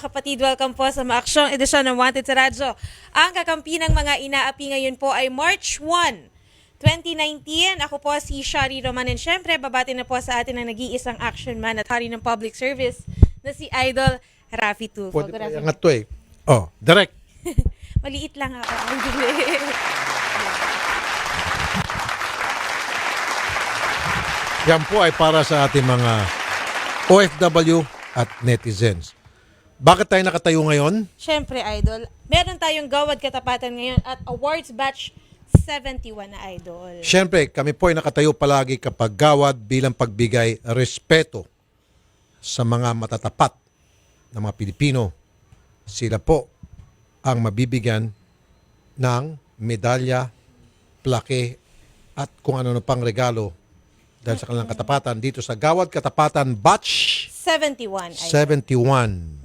kapatid, welcome po sa maaksyong edisyon ng Wanted sa Radyo. Ang kakampi ng mga inaapi ngayon po ay March 1, 2019. Ako po si Shari Roman and syempre babati na po sa atin ang nag-iisang action man at hari ng public service na si Idol Rafi Tulfo. Pwede pa afternoon. iangat to eh. Oh, direct. Maliit lang ako. Yan po ay para sa ating mga OFW at netizens. Bakit tayo nakatayo ngayon? syempre, Idol, meron tayong Gawad Katapatan ngayon at Awards Batch 71 na Idol. Siyempre, kami po ay nakatayo palagi kapag gawad bilang pagbigay respeto sa mga matatapat na mga Pilipino. Sila po ang mabibigyan ng medalya, plake at kung ano pang regalo dahil sa kanilang katapatan dito sa Gawad Katapatan Batch 71, Idol. 71.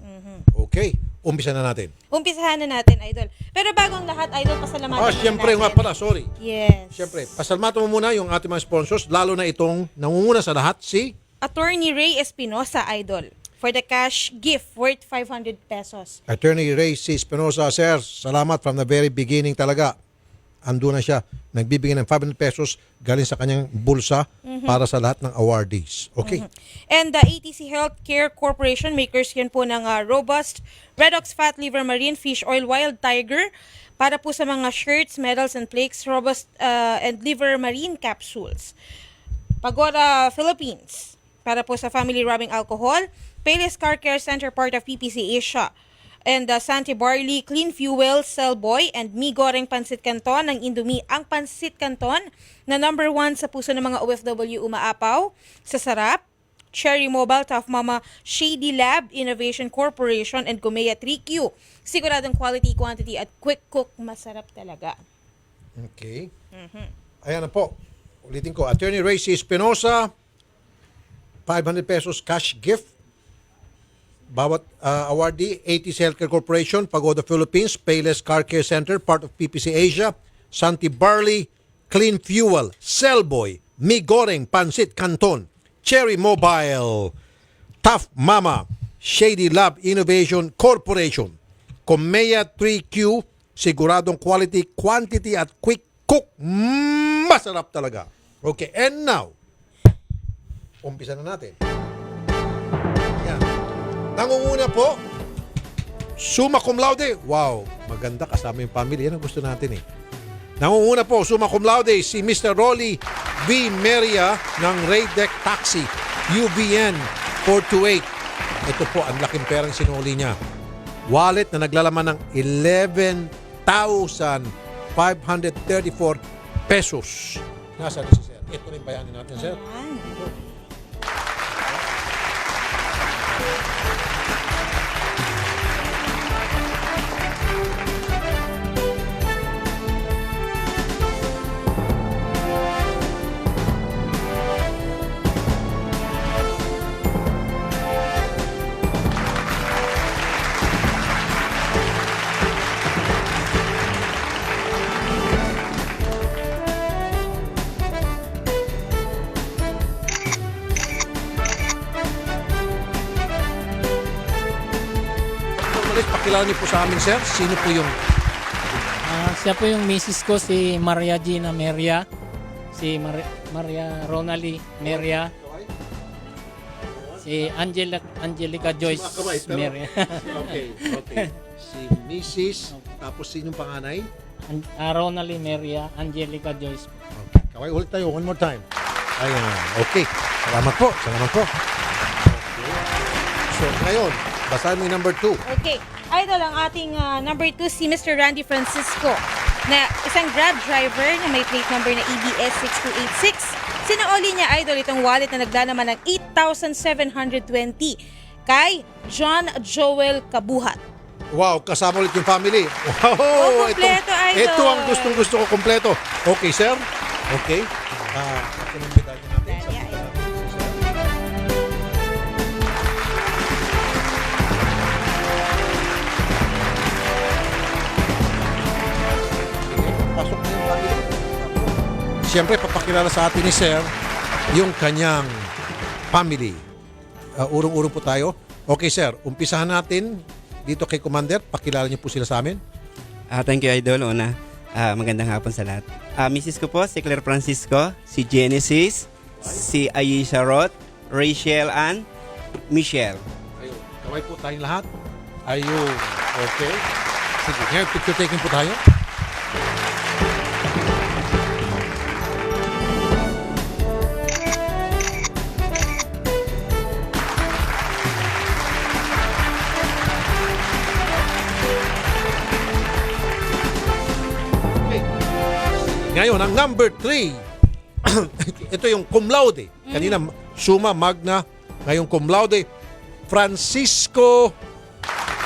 Okay, umpisa na natin. Umpisahan na natin, Idol. Pero bago ang lahat, Idol, pasalamatan Ah, siyempre nga pala, sorry. Yes. Siyempre, pasalmato mo muna yung ating mga sponsors, lalo na itong nangunguna sa lahat, si Attorney Ray Espinosa, Idol, for the cash gift worth 500 pesos. Attorney Ray C. Espinosa. Sir, salamat from the very beginning talaga. Ando na siya. Nagbibigay ng 500 pesos galing sa kanyang bulsa para sa lahat ng awardees. Okay? And the ATC Healthcare Corporation, makers yan po ng uh, Robust, Redox Fat Liver Marine Fish Oil Wild Tiger, para po sa mga shirts, medals, and flakes, Robust uh, and Liver Marine Capsules. Pagoda Philippines, para po sa Family Rubbing Alcohol, Payless Car Care Center, part of PPC Asia, and the Santi Barley Clean Fuel Cellboy and Mi Goreng Pansit Canton ng Indomie ang Pansit Canton na number one sa puso ng mga OFW umaapaw sa sarap. Cherry Mobile, Tough Mama, Shady Lab, Innovation Corporation, and Gumea 3Q. Siguradong quality, quantity, at quick cook. Masarap talaga. Okay. Ayan na po. Ulitin ko. Attorney Ray C. Espinosa, 500 pesos cash gift. Bawat uh, awardee, ATC Healthcare Corporation, Pagoda Philippines, Payless Car Care Center, part of PPC Asia, Santi Barley, Clean Fuel, Cellboy, Mi Goreng, Pansit Canton, Cherry Mobile, Tough Mama, Shady Lab Innovation Corporation, Comea 3Q, siguradong quality, quantity at quick cook. Masarap talaga. Okay, and now, umpisa na natin. Nangunguna po, summa cum laude. Wow, maganda kasama yung family. Yan ang gusto natin eh. Nangunguna po, summa cum laude, si Mr. Rolly V. Meria ng Ray Deck Taxi, UBN 428. Ito po, ang laking perang sinuli niya. Wallet na naglalaman ng 11,534 pesos. Nasaan na si Sir? Ito rin bayanin natin, Sir. Ayan. Umalis, pakilala niyo po sa amin, Sir. Sino po yung Ah, siya po yung misis ko, si Maria Gina Meria. Si Mar- Maria Ronali Meria. Si Angela, Angelica Joyce Sumakabay, pero- Meria. Okay, okay. Si Mrs. Tapos sinong panganay? An- ah, Ronali Meria, Angelica Joyce. Okay. Kaway ulit tayo. One more time. Ayan. Okay. Salamat po. Salamat po. So, ngayon, basahin mo yung number two. Okay. Idol, ang ating ah, number two, si Mr. Randy Francisco, na isang grab driver na may plate number na EBS 6286. Sinauli niya, Idol, itong wallet na naglalaman ng 8,720 kay John Joel Kabuhat. Wow, kasama ulit yung family. Wow! Oh, kompleto, ito, idol. ito ang gustong gusto ko, kompleto. Okay, sir? Okay. Ah, Siyempre, papakilala sa atin ni sir yung kanyang family. Uh, urong-urong po tayo. Okay, sir. Umpisahan natin dito kay Commander. Pakilala niyo po sila sa amin. Ah, thank you, Idol. Una, ah, magandang hapon sa lahat. Ah, Mrs. ko po, si Claire Francisco, si Genesis, si Ayesha Roth, Rachel Ann, Michelle. Ayun. Kaway po tayong lahat. Ayun. Okay. Sige, ngayon picture taking po tayo. Ngayon, ang number three. ito yung cum laude. Kanina, summa magna. Ngayon, cum laude. Francisco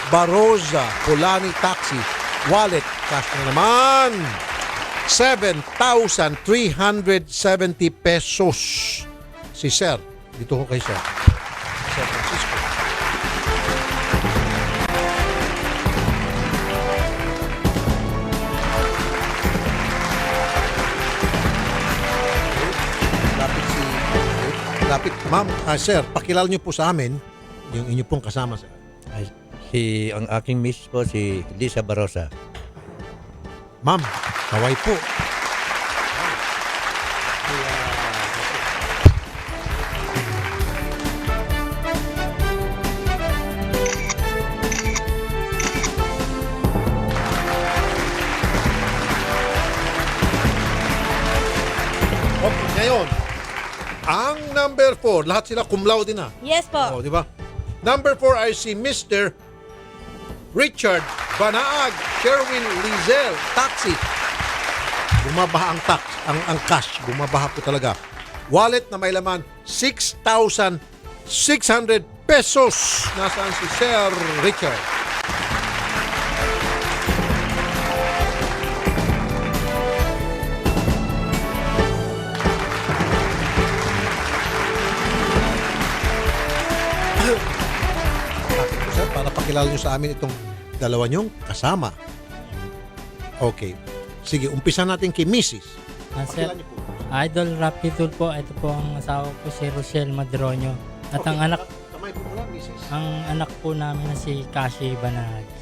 Baroza, Polani Taxi, wallet, cash na naman. 7,370 pesos. Si Sir. Dito ko kay Sir. Sir Lapit. Ma'am, ah, Sir, pakilala niyo po sa amin yung inyo pong kasama, Sir. Ay, si ang aking miss po si Lisa Barosa. Ma'am, kaway po. Number 4, lahat sila cum laude na. Yes po. Oh, di ba? Number 4 ay si Mr. Richard Banaag Sherwin Lizel Taxi. Bumabaha ang tax, ang, ang cash. Bumabaha po talaga. Wallet na may laman 6,600 pesos. Nasaan si Sir Richard? Pakilala nyo sa amin itong dalawa nyong kasama. Okay. Sige, umpisa natin kay Mrs. Ah, sir, Pakilala niyo po. Idol Rapidul po, ito po ang asawa ko si Rochelle Madronio. At ang anak Kamay po muna, Mrs. ang anak po namin na si Kashi Banag.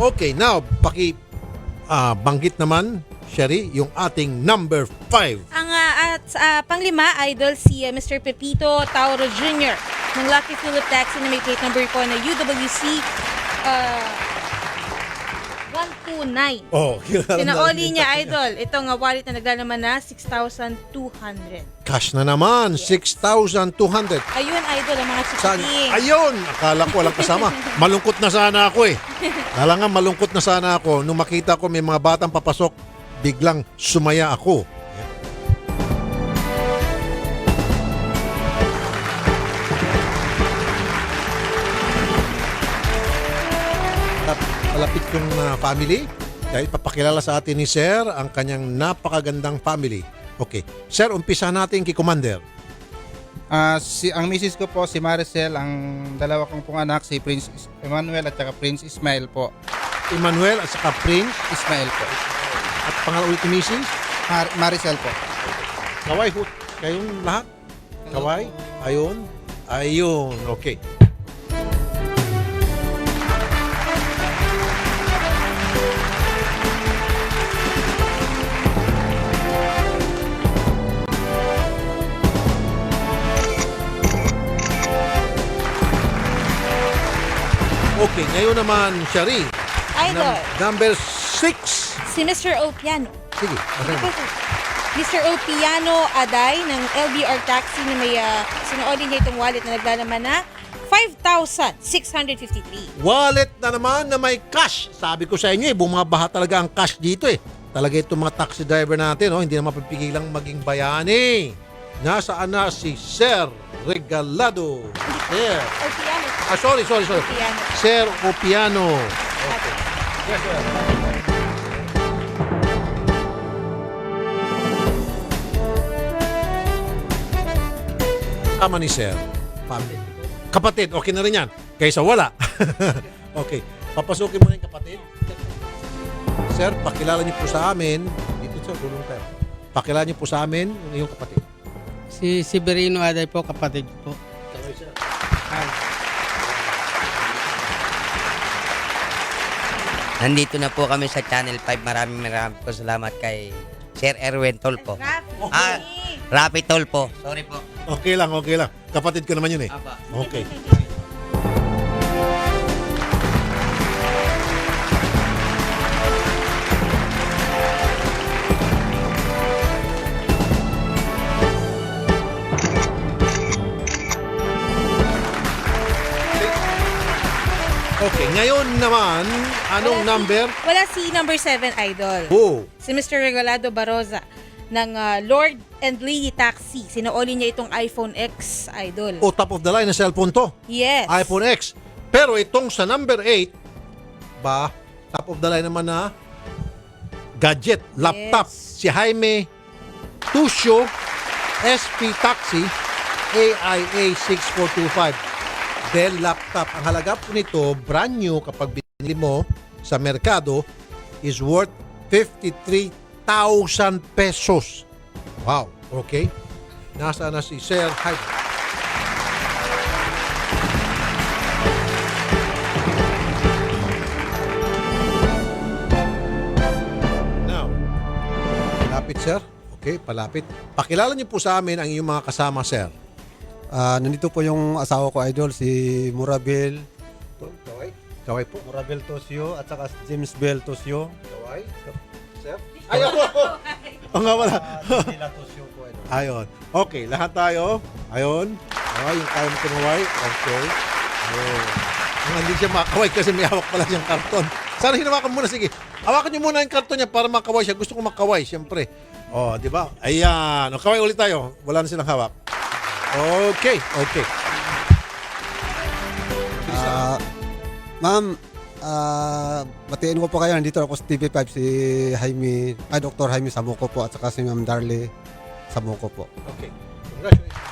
Okay, now, paki ah, banggit naman, Sherry, yung ating number 5. Ang ah, at ah, panglima, idol si ah, Mr. Pepito Tauro Jr. ng Lucky Philip Taxi na may plate number po na UWC uh, 129. Oh, Sinaoli niya, idol. Ito nga wallet na naglalaman na 6,200. Cash na naman, 6,200. Ayun, idol, ang mga Saan? chikiting. Ayun! Akala ko walang kasama. Malungkot na sana ako eh. Kala nga malungkot na sana ako. Nung makita ko may mga batang papasok, biglang sumaya ako. Malapit yung uh, family. Dahil papakilala sa atin ni Sir ang kanyang napakagandang family. Okay. Sir, umpisa natin kay Commander. Ah, si ang misis ko po si Maricel, ang dalawa kong pong anak si Prince Emmanuel at saka Prince Ismail po. Emmanuel at saka Prince Ismail po. at pangalan ulit ni Mrs. Mar- Maricel po. Kaway ho. Kayong lahat? Kaway? Ayun? Ayun. Okay. Okay, ngayon naman, Shari. Idol, number 6. si Mr. Opiano. Sige, mo. Mr. Opiano Aday ng LBR Taxi na may uh, sinaoli niya itong wallet na naglalaman na 5,653. Wallet na naman na may cash. Sabi ko sa inyo eh, bumabaha talaga ang cash dito eh. Talaga itong mga taxi driver natin, oh, hindi na mapipigilang maging bayani. Nasaan na si Sir Regalado? Sir. Opiano. Ah, sorry, sorry, sorry. Opiano. Sir Opiano. Okay. Yes, sir. Tama ni Sir. Family. Kapatid, okay na rin yan. Kaysa wala. okay. Papasukin mo na yung kapatid. Sir, pakilala niyo po sa amin. Dito sir, tulong tayo. Pakilala niyo po sa amin yung iyong kapatid. Si Severino Aday po, kapatid po. Nandito na po kami sa Channel 5. Maraming maraming po salamat kay Sir Erwin Tolpo. Ah, Rapi Tolpo. Sorry po. Okay lang, okay lang. Kapatid ko naman yun eh. Apa. Okay. ngayon naman, anong Wala si- number? Wala si number 7, Idol. Oh, Si Mr. Regalado Baroza ng ah, Lord and Lady Taxi. Sinooli niya itong iPhone X, Idol. oh, top of the line na cellphone to. Yes. iPhone X. Pero itong sa number 8, ba, top of the line naman na gadget, laptop. Yes. Si Jaime Tucio SP Taxi AIA 6425. Dell laptop. Ang halaga po nito, brand new kapag binili mo sa merkado is worth 53,000 pesos. Wow. Okay. Nasa na si Sir palapit sir. Okay, palapit. Pakilala niyo po sa amin ang iyong mga kasama, sir. Ah, nandito po yung asawa ko idol si Murabel Kaway? Kaway po. Murabel Tosio at saka si James Bell Tosio. Kaway? Sir? Ayun! Oo nga wala. Sila Tosio po idol. Ayun. Okay, lahat tayo. Ayun. Okay, yung kaya mo tumaway. Okay. Ayun. Ang hindi siya makaway kasi may hawak pala siyang karton. Sana hinawakan muna. Sige. Hawakan niyo muna yung karton niya para makaway siya. Gusto ko makaway, siyempre. Oh, di ba? Ayan. O, kaway ulit tayo. Wala na silang hawak. Okay. Okay. Ah, ma'am, ah, batiin ko po kayo. Nandito ako sa TV5 si Jaime, ay Dr. Jaime Samuco po at saka si Ma'am Darlie Samuco po. Okay. Congratulations.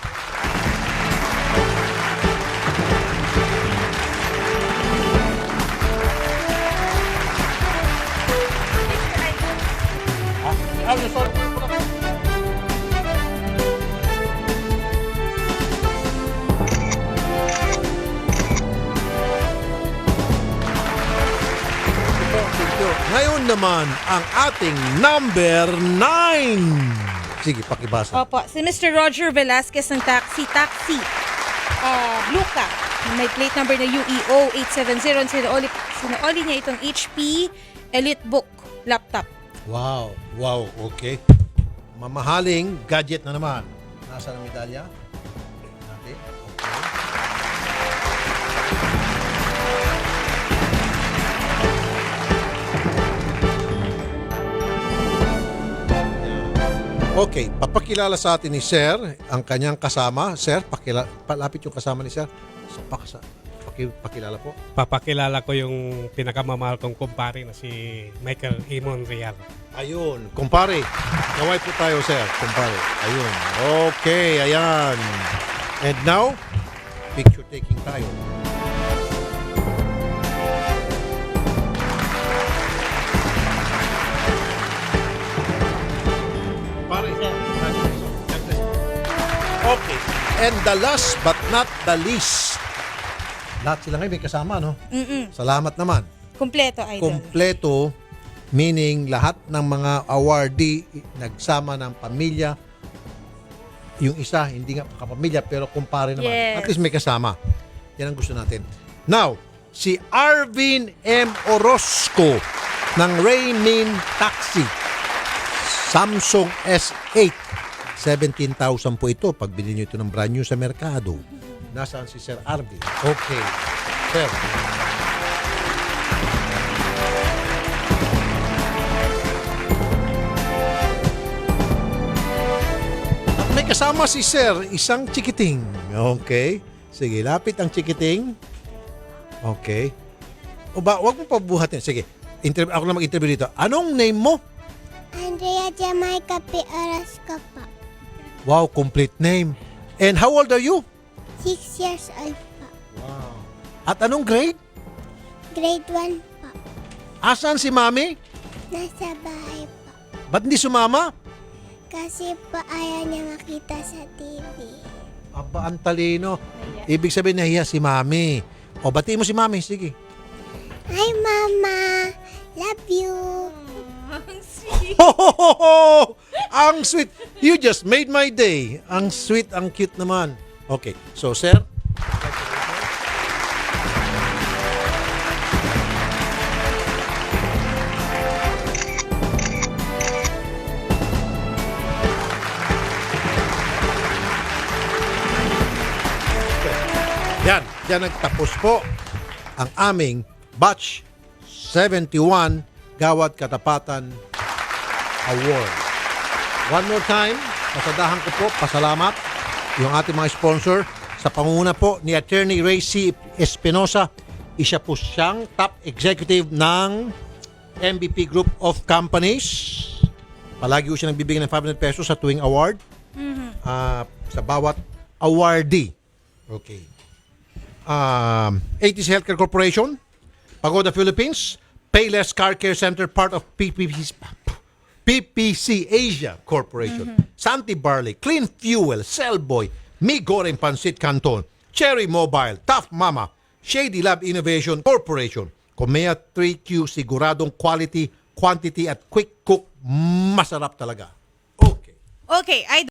Naman ang ating number 9. Sige, pakibasa. Opo, si Mr. Roger Velasquez ng Taxi Taxi. Uh, Blue Cap. May plate number na UEO 870. Sinooli, sinooli niya itong HP EliteBook laptop. Wow, wow, okay. Mamahaling gadget na naman. Nasa ang medalya? Natin. Okay, papakilala sa atin ni Sir ang kanyang kasama. Sir, pakila, palapit yung kasama ni Sir. So, pakasa, paki, pakilala po. papakilala ko yung pinakamamahal kong kumpare na si Michael Imon Real. Ayun, kumpare. Kaway po tayo, sir. Kumpare. Ayun. Okay, ayan. And now, picture taking tayo. Okay. And the last but not the least. Lahat sila ngayon may kasama, no? Mm-mm. Salamat naman Kompleto, Idol. kompleto meaning lahat ng mga awardee nagsama ng pamilya yung isa hindi nga kapamilya pero kumpare naman Yes. at least may kasama yan ang gusto natin now si Arvin M. Orozco ng Raymin Taxi Samsung S8 17,000 po ito pag bilhin nyo ito ng brand new sa merkado nasaan si Sir Arvin okay Sir May kasama si Sir, isang chikiting. Okay. Sige, lapit ang chikiting. Okay. O ba, wag mo pabuhatin. Sige, interview, ako na mag-interview dito. Anong name mo? Andrea Jamaica P. Orozco po. Wow, complete name. And how old are you? Six years old po. At anong grade? Grade 1 po. Asan si mami? Nasa bahay po. Ba't hindi sumama? Kasi po ayaw niya makita sa TV. Aba, ang talino. Ibig sabihin nahiya si mami. O, batiin mo si mami. Sige. Hi, Mama! Love you! Ho, ho, ho, ho! Ang sweet. You just made my day. Ang sweet, ang cute naman. Okay. So, sir, Yan, yan nagtapos po ang aming batch 71 Gawad Katapatan Award. One more time, pasadahan ko po, pasalamat yung ating mga sponsor sa pangunguna po ni Attorney Ray C. Espinosa. Isa po siyang top executive ng MVP Group of Companies. Palagi po siya nagbibigay ng 500 pesos sa tuwing award ah, sa bawat awardee. Okay. Um, 80s Healthcare Corporation, Pagoda Philippines, Payless Car Care Center, part of PPC, PPC Asia Corporation, Santi Barley, Clean Fuel, Cellboy, Mi Goreng Pansit Canton, Cherry Mobile, Tough Mama, Shady Lab Innovation Corporation, Comea 3Q, siguradong quality, quantity at quick cook, masarap talaga. Okay. Okay, I